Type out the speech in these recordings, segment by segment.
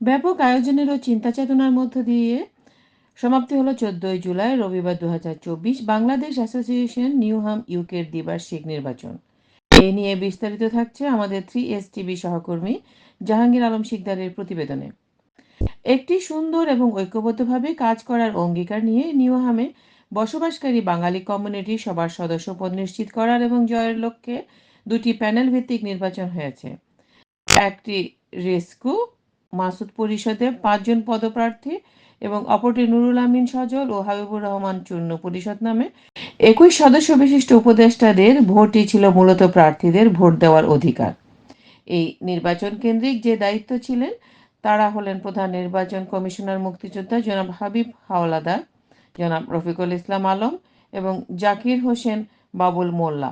ব্যাপক আয়োজনের ও চিন্তা চেতনার মধ্য দিয়ে সমাপ্তি হলো চোদ্দই জুলাই, রবিবার দু বাংলাদেশ অ্যাসোসিয়েশন নিউহাম ইউকের দ্বিবার্ষিক নির্বাচন। এ নিয়ে বিস্তারিত থাকছে আমাদের থ্রি এস টিভি সহকর্মী জাহাঙ্গীর আলম শিকদারের প্রতিবেদনে। একটি সুন্দর এবং ঐক্যবদ্ধভাবে কাজ করার অঙ্গীকার নিয়ে নিউহামে বসবাসকারী বাঙালি কমিউনিটি সবার সদস্য পদ নিশ্চিত করার এবং জয়ের লক্ষ্যে দুটি প্যানেল ভিত্তিক নির্বাচন হয়েছে। একটি রেস্কু মাসুদ পরিষদে পাঁচজন পদপ্রার্থী এবং অপরটি নুরুল আমিন সজল ও হাবিবুর রহমান চূর্ণ পরিষদ নামে। একুশ সদস্য বিশিষ্ট উপদেষ্টাদের ভোটই ছিল মূলত প্রার্থীদের ভোট দেওয়ার অধিকার। এই নির্বাচন কেন্দ্রিক যে দায়িত্ব ছিলেন, তারা হলেন প্রধান নির্বাচন কমিশনার মুক্তিযোদ্ধা জনাব হাবিব হাওলাদার, জনাব রফিকুল ইসলাম আলম এবং জাকির হোসেন বাবুল মোল্লা।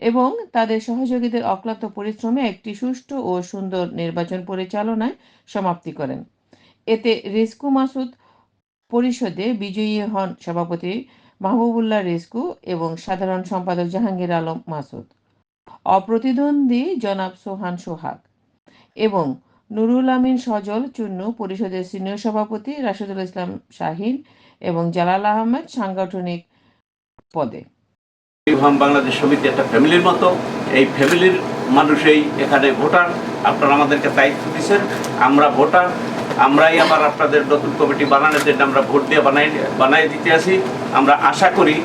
এবং তাদের সহযোগীদের অক্লান্ত পরিশ্রমে একটি সুষ্ঠু ও সুন্দর নির্বাচন পরিচালনায় সমাপ্তি করেন। এতে রেস্কু মাসুদ পরিষদে বিজয়ী হন সভাপতি মাহবুবুল্লাহ রেস্কু এবং সাধারণ সম্পাদক জাহাঙ্গীর আলম মাসুদ। অপ্রতিদ্বন্দ্বী জনাব সোহান সোহাগ এবং নুরুল আমিন সজল চুন্নু পরিষদের সিনিয়র সভাপতি রাশেদুল ইসলাম শাহিন এবং জালাল আহমেদ সাংগঠনিক পদে। ইউহাম বাংলাদেশ সমিতি একটা ফ্যামিলির মতো। এই ফ্যামিলির মানুষই এখানে ভোটার। আপনারা আমাদেরকে দায়িত্ব দিচ্ছেন। আমরা ভোটার। আমরাই আবার আপনাদের নতুন কমিটি বানানোর জন্য আমরা ভোট দিয়ে বানাই বানাই দিতে আসি আমরা আশা করি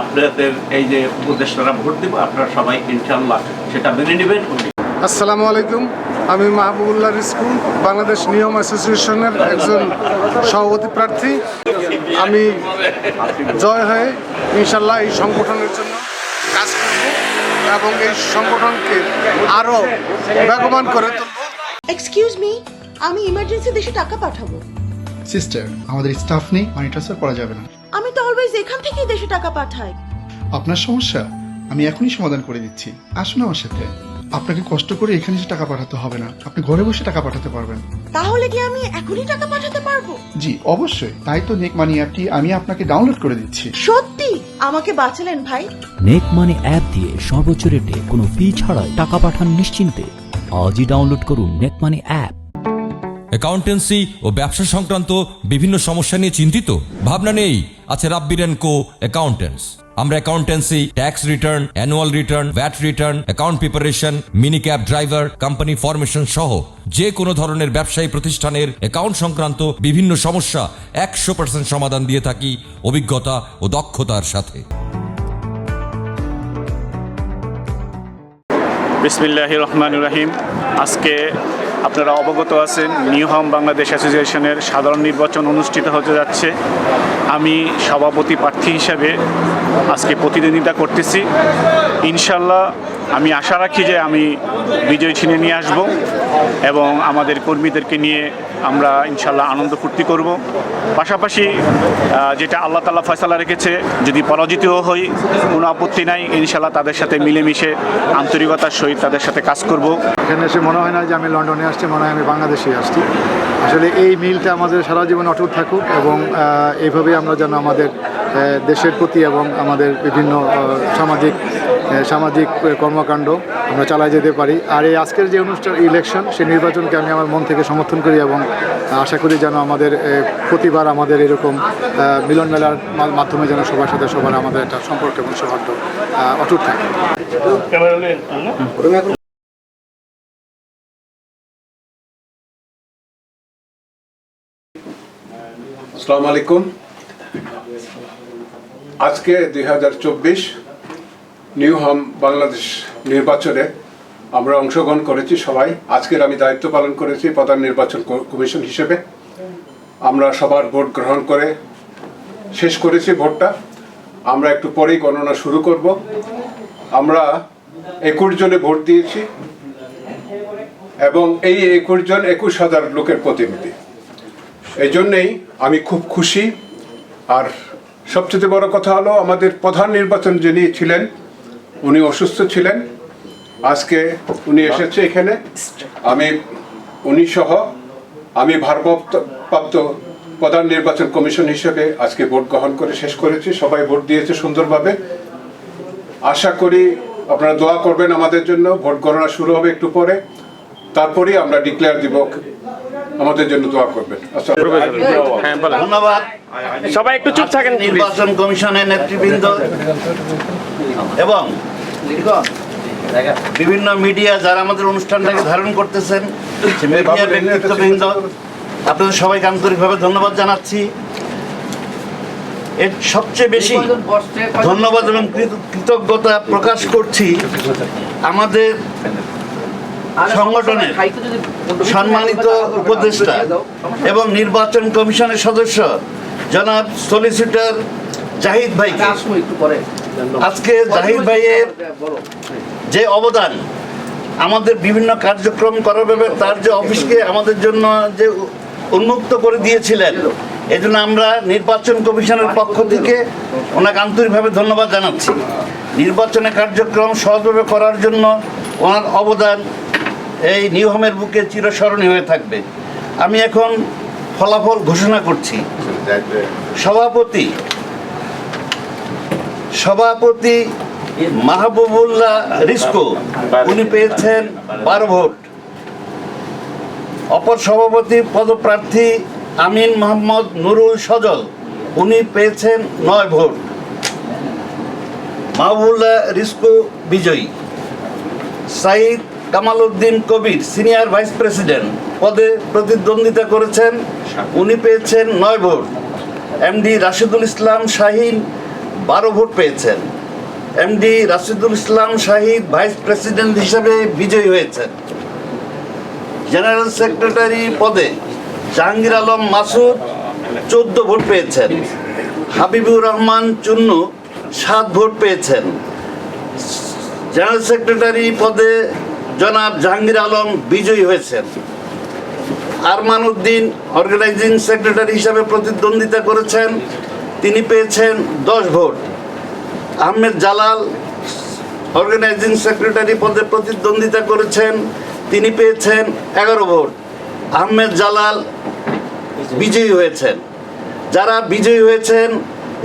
আপনাদের এই যে উপদেষ্টারা ভোট দেব, আপনারা সবাই ইনশাল্লাহ সেটা মেনে নেবেন। আসসালামু আলাইকুম। আমি মাহবুবুল্লাহ রিস্কু বাংলাদেশ নিয়ম অ্যাসোসিয়েশনের একজন সভাপতি প্রার্থী। আমি জয় হয়ে ইনশাল্লাহ এই সংগঠনের জন্য কাজ করব এবং এই সংগঠনকে আরও বেগবান করে তুলব। এক্সকিউজ মি আমি ইমার্জেন্সি দেশে টাকা পাঠাবো। সিস্টার আমাদের স্টাফ নেই মানি ট্রান্সফার করা যাবে না। আমি তো অলওয়েজ এখান থেকেই দেশে টাকা পাঠাই। আপনার সমস্যা আমি এখনই সমাধান করে দিচ্ছি। আসুন আমার সাথে। আপনাকে কষ্ট করে এখানে এসে টাকা পাঠাতে হবে না। আপনি ঘরে বসে টাকা পাঠাতে পারবেন। তাহলে কি আমি এখনই টাকা পাঠাতে পারব? জি অবশ্যই। তাই তো নেক মানি অ্যাপটি আমি আপনাকে ডাউনলোড করে দিচ্ছি। সত্যি? আমাকে বাঁচালেন ভাই? নেক মানি অ্যাপ দিয়ে সর্বোচ্চ রেটে কোনো ফি ছাড়াই টাকা পাঠান নিশ্চিন্তে। আজই ডাউনলোড করুন নেক মানি অ্যাপ। অ্যাকাউন্টেন্সি ও ব্যবসা সংক্রান্ত বিভিন্ন সমস্যা নিয়ে চিন্তিত। ভাবনা নেই, আছে রাব্বির অ্যান্ড কো অ্যাকাউন্টেন্টস। আমরা accountancy, tax return, annual return, VAT return, account preparation, mini cab driver, company formation সহ যে কোনো ধরনের ব্যবসায়ী প্রতিষ্ঠানের অ্যাকাউন্ট সংক্রান্ত বিভিন্ন সমস্যা একশো পার্সেন্ট সমাধান দিয়ে থাকি অভিজ্ঞতা ও দক্ষতার সাথে। বিসমিল্লাহ রহমান রাহিম। আজকে আপনারা অবগত আছেন, নিউ হাম বাংলাদেশ অ্যাসোসিয়েশনের সাধারণ নির্বাচন অনুষ্ঠিত হতে যাচ্ছে। আমি সভাপতি প্রার্থী হিসাবে আজকে প্রতিদ্বন্দ্বিতা করতেছি। ইনশাল্লাহ আমি আশা রাখি যে আমি বিজয় ছিনে নিয়ে আসব এবং আমাদের কর্মীদেরকে নিয়ে আমরা ইনশাল্লাহ আনন্দ ফুর্তি করব। পাশাপাশি যেটা আল্লাহ তালা ফয়সালা রেখেছে, যদি পরাজিতও হই, কোনো আপত্তি নাই, ইনশাল্লাহ তাদের সাথে মিলেমিশে, আন্তরিকতার সহিত তাদের সাথে কাজ করব। এখানে এসে মনে হয় না যে আমি লন্ডনে আসছি, মনে হয় আমি বাংলাদেশে আসছি। আসলে এই মিলটা আমাদের সারা জীবন অটুট থাকুক এবং এইভাবে আমরা যেন আমাদের দেশের প্রতি এবং আমাদের বিভিন্ন সামাজিক সামাজিক কর্মকাণ্ড আমরা চালাই যেতে পারি। আর এই আজকের যে অনুষ্ঠান ইলেকশন সেই নির্বাচনকে আমি আমার মন থেকে সমর্থন করি এবং আশা করি যেন আমাদের প্রতিবার আমাদের এরকম মিলন মেলার মাধ্যমে যেন সবার সাথে সবার আমাদের একটা সম্পর্ক এবং সৌহার্দ্য অটুট থাকে। আসসালামু আলাইকুম। আজকে দুই হাজার চব্বিশ নিউ হোম বাংলাদেশ নির্বাচনে আমরা অংশগ্রহণ করেছি সবাই। আজকের আমি দায়িত্ব পালন করেছি প্রধান নির্বাচন কমিশন হিসেবে। আমরা সবার ভোট গ্রহণ করে শেষ করেছি ভোটটা। আমরা একটু পরেই গণনা শুরু করব। আমরা একুশ জনে ভোট দিয়েছি এবং এই একুশ জন একুশ হাজার লোকের প্রতিনিধি। এই জন্যেই আমি খুব খুশি। আর সবচেয়ে বড় কথা হলো, আমাদের প্রধান নির্বাচন যিনি ছিলেন উনি অসুস্থ ছিলেন। আজকে উনি এসেছে এখানে। আমি উনি সহ আমি ভারপ্রাপ্ত প্রাপ্ত প্রধান নির্বাচন কমিশন হিসেবে আজকে ভোট গ্রহণ করে শেষ করেছি। সবাই ভোট দিয়েছে সুন্দরভাবে। আশা করি আপনারা দোয়া করবেন আমাদের জন্য। ভোট গণনা শুরু হবে একটু পরে। তারপরেই আমরা ডিক্লেয়ার দিব। আমাদের জন্য দোয়া করবেন। আসসালামু হ্যাঁ বলেন। ধন্যবাদ। সবাই একটু চুপ থাকেন নির্বাচন কমিশনের নেতৃবৃন্দ এবং বিভিন্ন মিডিয়া যারা আমাদের অনুষ্ঠানটাকে ধারণ করতেছেন মিডিয়া ব্যক্তিত্ববৃন্দ আপনাদের সবাইকে আন্তরিকভাবে ধন্যবাদ জানাচ্ছি। এর সবচেয়ে বেশি ধন্যবাদ এবং কৃতজ্ঞতা প্রকাশ করছি আমাদের সংগঠনের সম্মানিত উপদেষ্টা এবং নির্বাচন কমিশনের সদস্য জনাব সলিসিটর জাহিদ ভাইকে। আজকে জাহিদ ভাইয়ের যে অবদান, আমাদের বিভিন্ন কার্যক্রম করার ব্যাপারে তার যে অফিসকে আমাদের জন্য যে উন্মুক্ত করে দিয়েছিলেন এই জন্য আমরা নির্বাচন কমিশনের পক্ষ থেকে ওনাকে আন্তরিকভাবে ধন্যবাদ জানাচ্ছি। নির্বাচনের কার্যক্রম সহজভাবে করার জন্য ওনার অবদান এই নিয়মের বুকে চিরস্মরণীয় হয়ে থাকবে। আমি এখন ফলাফল ঘোষণা করছি। সভাপতি সভাপতি মাহবুবুল্লাহ রিস্কো। উনি পেয়েছেন বারো ভোট। অপর সভাপতি পদপ্রার্থী আমিন মোহাম্মদ নুরুল সজল, উনি পেয়েছেন নয় ভোট। মাহবুবুল্লাহ রিস্কো বিজয়ী। Saeed Kamal Uddin Kabir, senior vice president, পদে প্রতিদ্বন্দ্বিতা করেছেন, উনি পেয়েছেন নয় ভোট। এমডি রাশিদুল ইসলাম শাহিন বারো ভোট পেয়েছেন। MD Rashidul Islam Shahid vice president হিসেবে বিজয়ী হয়েছেন। জেনারেল সেক্রেটারি পদে জাহাঙ্গীর আলম মাসুদ চোদ্দ ভোট পেয়েছেন। হাবিবুর রহমান চুন্নু সাত ভোট পেয়েছেন। জেনারেল সেক্রেটারি পদে জনাব জাহাঙ্গীর আলম বিজয়ী হয়েছেন। আরমান উদ্দিন অর্গানাইজিং সেক্রেটারি হিসাবে প্রতিদ্বন্দ্বিতা করেছেন। তিনি পেয়েছেন দশ vote. Ahmed Jalal organising secretary পদে প্রতিদ্বন্দ্বিতা করেছেন, তিনি পেয়েছেন এগারো ভোট। আহমেদ জালাল বিজয়ী হয়েছেন। যারা বিজয়ী হয়েছেন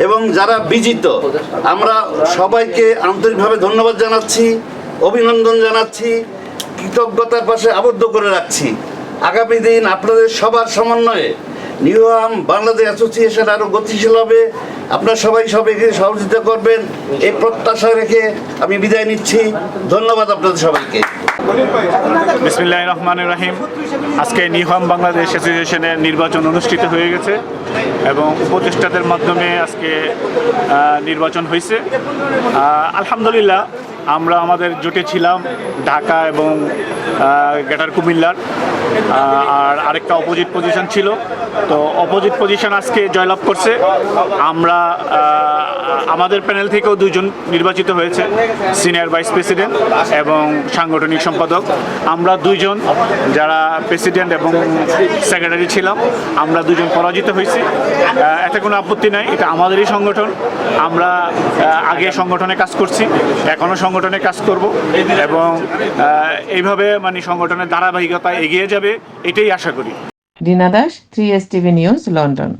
এবং যারা বিজিত, আমরা সবাইকে আন্তরিকভাবে ধন্যবাদ জানাচ্ছি, অভিনন্দন জানাচ্ছি, কৃতজ্ঞতার পাশে আবদ্ধ করে রাখছি। আগামী দিন আপনাদের সবার সমন্বয়ে নিউহাম বাংলাদেশ অ্যাসোসিয়েশন আরও গতিশীল হবে। আপনারা সবাই সবাইকে সহযোগিতা করবেন। এই প্রত্যাশা রেখে আমি বিদায় নিচ্ছি। ধন্যবাদ আপনাদের সবাইকে। বিসমিল্লাহ রহমান রাহিম। আজকে নিহম বাংলাদেশ অ্যাসোসিয়েশনের নির্বাচন অনুষ্ঠিত হয়ে গেছে এবং উপদেষ্টাদের মাধ্যমে আজকে নির্বাচন হয়েছে। আলহামদুলিল্লাহ, আমরা আমাদের জোটে ছিলাম ঢাকা এবং গ্রেটার কুমিল্লার। আর আরেকটা অপোজিট পজিশন ছিল। তো অপোজিট পজিশন আজকে জয়লাভ করছে। আমরা আমাদের প্যানেল থেকেও দুজন নির্বাচিত হয়েছে সিনিয়র ভাইস প্রেসিডেন্ট এবং সাংগঠনিক সম্পাদক। আমরা দুইজন, যারা প্রেসিডেন্ট এবং সেক্রেটারি ছিলাম, আমরা দুজন পরাজিত হয়েছি। এতে কোনো আপত্তি নাই, এটা আমাদেরই সংগঠন। আমরা আগে সংগঠনে কাজ করছি এখনও সংগঠনে কাজ করব এবং এইভাবে মানে সংগঠনের ধারাবাহিকতা এগিয়ে যাবে এটাই আশা করি। Rina Das three S TV news London